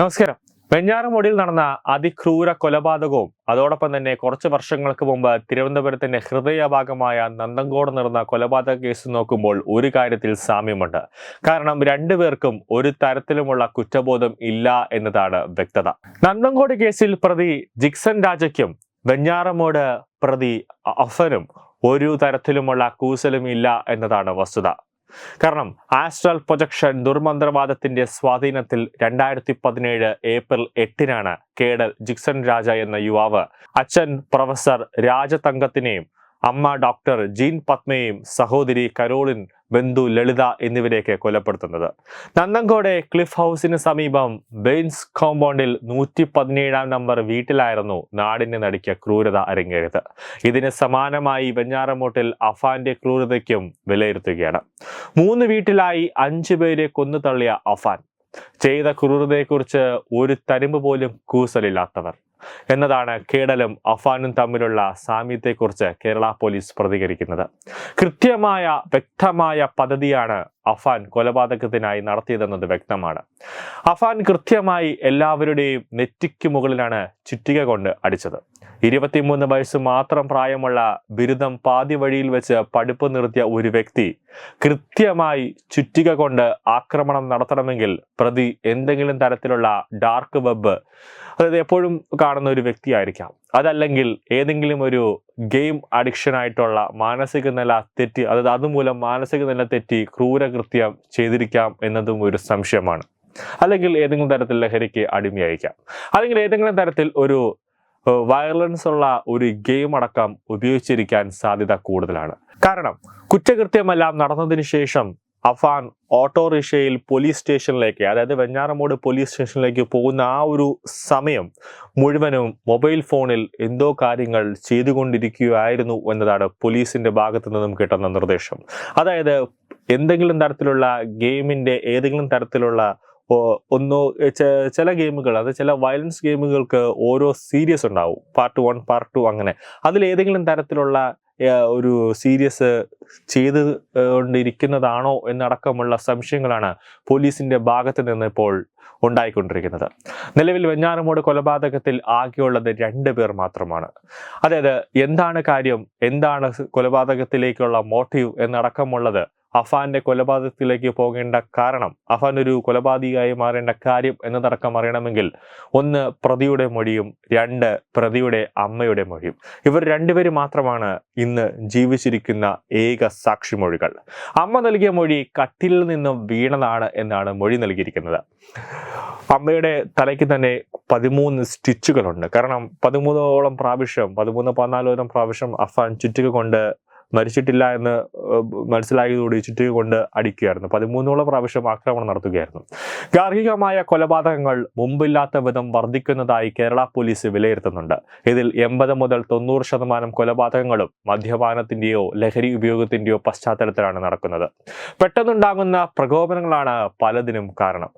നമസ്കാരം. വെഞ്ഞാറമൂടിയിൽ നടന്ന അതിക്രൂര കൊലപാതകവും അതോടൊപ്പം തന്നെ കുറച്ച് വർഷങ്ങൾക്ക് മുമ്പ് തിരുവനന്തപുരത്തിന്റെ ഹൃദയഭാഗമായ നന്ദങ്കോട് നടന്ന കൊലപാതക കേസ് നോക്കുമ്പോൾ ഒരു കാര്യത്തിൽ സാമ്യമുണ്ട്. കാരണം രണ്ടുപേർക്കും ഒരു തരത്തിലുമുള്ള കുറ്റബോധം ഇല്ല എന്നതാണ് വ്യക്തത. നന്ദങ്കോട് കേസിൽ പ്രതി ജിക്സൺ രാജയ്ക്കും വെഞ്ഞാറമൂട് പ്രതി അഫനും ഒരു തരത്തിലുമുള്ള കൂസലും ഇല്ല എന്നതാണ് വസ്തുത. കാരണം ആസ്ട്രൽ പ്രൊജക്ഷൻ ദുർമന്ത്രവാദത്തിന്റെ സ്വാധീനത്തിൽ രണ്ടായിരത്തി പതിനേഴ് ഏപ്രിൽ എട്ടിനാണ് കേഡൽ ജിക്സൺ രാജ എന്ന യുവാവ് അച്ഛൻ പ്രൊഫസർ രാജതങ്കത്തിനെയും അമ്മ ഡോക്ടർ ജീൻ പത്മയെയും സഹോദരി കരോളിൻ ബന്ധു ലളിത എന്നിവരെയൊക്കെ കൊലപ്പെടുത്തുന്നത്. നന്നങ്കോടെ ക്ലിഫ് ഹൗസിന് സമീപം ബെയിൻസ് കോമ്പൗണ്ടിൽ നൂറ്റി പതിനേഴാം നമ്പർ വീട്ടിലായിരുന്നു നാടിന് നടിക്ക് ക്രൂരത അരങ്ങേറിയത്. ഇതിന് സമാനമായി വെഞ്ഞാറമൂട്ടിൽ അഫാന്റെ ക്രൂരതയ്ക്കും വിലയിരുത്തുകയാണ്. മൂന്ന് വീട്ടിലായി അഞ്ചു പേരെ കൊന്നു തള്ളിയ അഫാൻ ചെയ്ത ക്രൂരതയെക്കുറിച്ച് ഒരു തരിമ്പ് പോലും കൂസലില്ലാത്തവർ. എന്നതാണ് കേടലും അഫാനും തമ്മിലുള്ള സാമ്യത്തെക്കുറിച്ച് കേരള പോലീസ് പ്രതികരിക്കുന്നത്. കൃത്യമായ വ്യക്തമായ പദ്ധതിയാണ് അഫാൻ കൊലപാതകത്തിനായി നടത്തിയതെന്നത് വ്യക്തമാണ്. അഫാൻ കൃത്യമായി എല്ലാവരുടെയും നെറ്റിക്ക് മുകളിലാണ് ചുറ്റിക കൊണ്ട് അടിച്ചത്. ഇരുപത്തിമൂന്ന് വയസ്സ് മാത്രം പ്രായമുള്ള ബിരുദം പാതി വഴിയിൽ വെച്ച് പഠിപ്പ് നിർത്തിയ ഒരു വ്യക്തി കൃത്യമായി ചുറ്റിക കൊണ്ട് ആക്രമണം നടത്തണമെങ്കിൽ പ്രതി എന്തെങ്കിലും തരത്തിലുള്ള ഡാർക്ക് വെബ് അതായത് എപ്പോഴും കാണുന്ന ഒരു വ്യക്തിയായിരിക്കാം. അതല്ലെങ്കിൽ ഏതെങ്കിലും ഒരു ഗെയിം അഡിക്ഷൻ ആയിട്ടുള്ള മാനസിക നില തെറ്റി അതായത് അതുമൂലം മാനസിക നില തെറ്റി ക്രൂരകൃത്യം ചെയ്തിരിക്കാം എന്നതും ഒരു സംശയമാണ്. അല്ലെങ്കിൽ ഏതെങ്കിലും തരത്തിൽ ലഹരിക്ക് അടിമയായിരിക്കാം. അല്ലെങ്കിൽ ഏതെങ്കിലും തരത്തിൽ ഒരു വയലൻസ് ഉള്ള ഒരു ഗെയിം അടക്കം ഉപയോഗിച്ചിരിക്കാൻ സാധ്യത കൂടുതലാണ്. കാരണം കുറ്റകൃത്യമെല്ലാം നടന്നതിന് ശേഷം അഫാൻ ഓട്ടോറിക്ഷയിൽ പോലീസ് സ്റ്റേഷനിലേക്ക് അതായത് വെഞ്ഞാറമൂട് പോലീസ് സ്റ്റേഷനിലേക്ക് പോകുന്ന ആ ഒരു സമയം മുഴുവനും മൊബൈൽ ഫോണിൽ എന്തോ കാര്യങ്ങൾ ചെയ്തുകൊണ്ടിരിക്കുകയായിരുന്നു എന്നതാണ് പോലീസിന്റെ ഭാഗത്തു നിന്നും കിട്ടുന്ന നിർദ്ദേശം. അതായത് എന്തെങ്കിലും തരത്തിലുള്ള ഗെയിമിന്റെ ഏതെങ്കിലും തരത്തിലുള്ള ഒന്ന് ചില ഗെയിമുകൾ അത് ചില വയലൻസ് ഗെയിമുകൾക്ക് ഓരോ സീരിയസ് ഉണ്ടാവും. പാർട്ട് വൺ പാർട്ട് ടു അങ്ങനെ. അതിൽ ഏതെങ്കിലും തരത്തിലുള്ള ഒരു സീരിയസ് ചെയ്ത് കൊണ്ടിരിക്കുന്നതാണോ എന്നടക്കമുള്ള സംശയങ്ങളാണ് പോലീസിന്റെ ഭാഗത്ത് നിന്ന് ഇപ്പോൾ ഉണ്ടായിക്കൊണ്ടിരിക്കുന്നത്. നിലവിൽ വെഞ്ഞാറമൂട് കൊലപാതകത്തിൽ ആകെയുള്ളത് രണ്ട് പേർ മാത്രമാണ്. അതായത് എന്താണ് കാര്യം? എന്താണ് കൊലപാതകത്തിലേക്കുള്ള മോട്ടീവ് എന്നടക്കമുള്ളത് അഫാന്റെ കൊലപാതകത്തിലേക്ക് പോകേണ്ട കാരണം അഫാൻ ഒരു കൊലപാതകയായി മാറേണ്ട കാര്യം എന്നതടക്കം അറിയണമെങ്കിൽ ഒന്ന് പ്രതിയുടെ മൊഴിയും രണ്ട് പ്രതിയുടെ അമ്മയുടെ മൊഴിയും. ഇവർ രണ്ടുപേരും മാത്രമാണ് ഇന്ന് ജീവിച്ചിരിക്കുന്ന ഏക സാക്ഷി മൊഴികൾ. അമ്മ നൽകിയ മൊഴി കട്ടിലിൽ നിന്നും വീണതാണ് എന്നാണ് മൊഴി നൽകിയിരിക്കുന്നത്. അമ്മയുടെ തലയ്ക്ക് തന്നെ പതിമൂന്ന് സ്റ്റിച്ചുകളുണ്ട്. കാരണം പതിമൂന്നോളം പ്രാവശ്യം പതിമൂന്ന് പതിനാലോളം പ്രാവശ്യം അഫാൻ ചുറ്റുക കൊണ്ട് മരിച്ചിട്ടില്ല എന്ന് മനസ്സിലായതോടെ ചുറ്റിക കൊണ്ട് അടിക്കുകയായിരുന്നു. പതിമൂന്നോളം പ്രാവശ്യം ആക്രമണം നടത്തുകയായിരുന്നു. ഗാർഹികമായ കൊലപാതകങ്ങൾ മുമ്പില്ലാത്ത വിധം വർദ്ധിക്കുന്നതായി കേരള പോലീസ് വിലയിരുത്തുന്നുണ്ട്. ഇതിൽ എൺപത് മുതൽ തൊണ്ണൂറ് ശതമാനം കൊലപാതകങ്ങളും മദ്യപാനത്തിന്റെയോ ലഹരി ഉപയോഗത്തിന്റെയോ പശ്ചാത്തലത്തിലാണ് നടക്കുന്നത്. പെട്ടെന്നുണ്ടാകുന്ന പ്രകോപനങ്ങളാണ് പലതിനും കാരണം.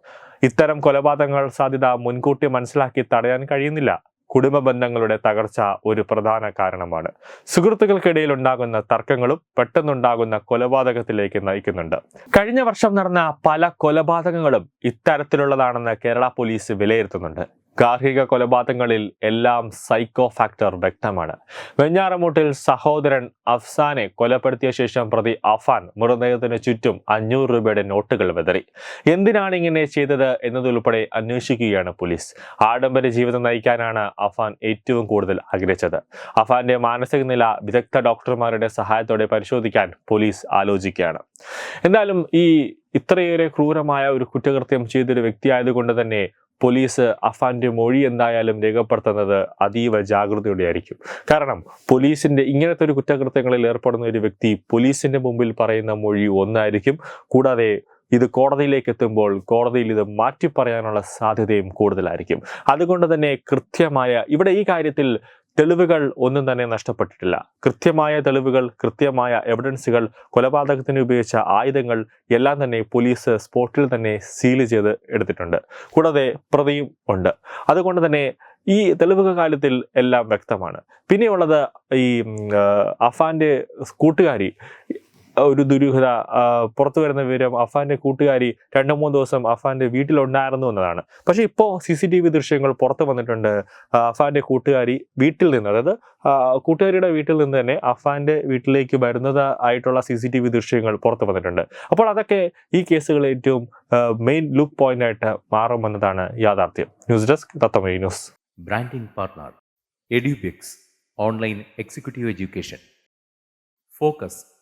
ഇത്തരം കൊലപാതകങ്ങൾ സാധ്യത മുൻകൂട്ടി മനസ്സിലാക്കി തടയാൻ കഴിയുന്നില്ല. കുടുംബ ബന്ധങ്ങളുടെ തകർച്ച ഒരു പ്രധാന കാരണമാണ്. സുഹൃത്തുക്കൾക്കിടയിൽ ഉണ്ടാകുന്ന തർക്കങ്ങളും പെട്ടെന്നുണ്ടാകുന്ന കൊലപാതകത്തിലേക്ക് നയിക്കുന്നുണ്ട്. കഴിഞ്ഞ വർഷം നടന്ന പല കൊലപാതകങ്ങളും ഇത്തരത്തിലുള്ളതാണെന്ന് കേരള പോലീസ് വിലയിരുത്തുന്നുണ്ട്. ഗാർഹിക കൊലപാതകങ്ങളിൽ എല്ലാം സൈക്കോ ഫാക്ടർ വ്യക്തമാണ്. വെഞ്ഞാറമൂട്ടിൽ സഹോദരൻ അഫ്സാനെ കൊലപ്പെടുത്തിയ ശേഷം പ്രതി അഫാൻ മൃതദേഹത്തിന് ചുറ്റും അഞ്ഞൂറ് രൂപയുടെ നോട്ടുകൾ വിതറി. എന്തിനാണ് ഇങ്ങനെ ചെയ്തത് എന്നതുൾപ്പെടെ അന്വേഷിക്കുകയാണ് പോലീസ്. ആഡംബര ജീവിതം നയിക്കാനാണ് അഫാൻ ഏറ്റവും കൂടുതൽ ആഗ്രഹിച്ചത്. അഫാന്റെ മാനസിക നില വിദഗ്ധ ഡോക്ടർമാരുടെ സഹായത്തോടെ പരിശോധിക്കാൻ പോലീസ് ആലോചിക്കുകയാണ്. എന്തായാലും ഈ ഇത്രയേറെ ക്രൂരമായ ഒരു കുറ്റകൃത്യം ചെയ്തൊരു വ്യക്തിയായതുകൊണ്ട് തന്നെ പോലീസ് അഫാന്റെ മൊഴി എന്തായാലും രേഖപ്പെടുത്തുന്നത് അതീവ ജാഗ്രതയോടെയായിരിക്കും. കാരണം പോലീസിന്റെ ഇങ്ങനത്തെ ഒരു കുറ്റകൃത്യങ്ങളിൽ ഏർപ്പെടുന്ന ഒരു വ്യക്തി പോലീസിന്റെ മുമ്പിൽ പറയുന്ന മൊഴി ഒന്നായിരിക്കും. കൂടാതെ ഇത് കോടതിയിലേക്ക് എത്തുമ്പോൾ കോടതിയിൽ ഇത് മാറ്റി പറയാനുള്ള സാധ്യതയും കൂടുതലായിരിക്കും. അതുകൊണ്ട് തന്നെ കൃത്യമായ ഇവിടെ ഈ കാര്യത്തിൽ തെളിവുകൾ ഒന്നും തന്നെ നഷ്ടപ്പെട്ടിട്ടില്ല. കൃത്യമായ തെളിവുകൾ കൃത്യമായ എവിഡൻസുകൾ കൊലപാതകത്തിന് ഉപയോഗിച്ച ആയുധങ്ങൾ എല്ലാം തന്നെ പോലീസ് സ്പോട്ടിൽ തന്നെ സീൽ ചെയ്ത് എടുത്തിട്ടുണ്ട്. കൂടാതെ പ്രതിയും ഉണ്ട്. അതുകൊണ്ട് തന്നെ ഈ തെളിവുക കാലത്തിൽ എല്ലാം വ്യക്തമാണ്. പിന്നെയുള്ളത് ഈ അഫാന്റെ കൂട്ടുകാരി ഒരു ദുരൂഹത പുറത്തു വരുന്ന വിവരം അഫാന്റെ കൂട്ടുകാരി രണ്ടു മൂന്ന് ദിവസം അഫാന്റെ വീട്ടിലുണ്ടായിരുന്നു എന്നതാണ്. പക്ഷെ ഇപ്പോൾ സി സി ടി വി ദൃശ്യങ്ങൾ പുറത്തു വന്നിട്ടുണ്ട്. അഫാന്റെ കൂട്ടുകാരി വീട്ടിൽ നിന്ന് അതായത് കൂട്ടുകാരിയുടെ വീട്ടിൽ നിന്ന് തന്നെ അഫാന്റെ വീട്ടിലേക്ക് വരുന്നത് ആയിട്ടുള്ള സി സി ടി വി ദൃശ്യങ്ങൾ പുറത്തു വന്നിട്ടുണ്ട്. അപ്പോൾ അതൊക്കെ ഈ കേസുകൾ ഏറ്റവും മെയിൻ ലുക്ക് പോയിന്റ് ആയിട്ട് മാറുമെന്നതാണ് യാഥാർത്ഥ്യം. News desk Thathamai news. Branding partner Edubix online executive education. Executive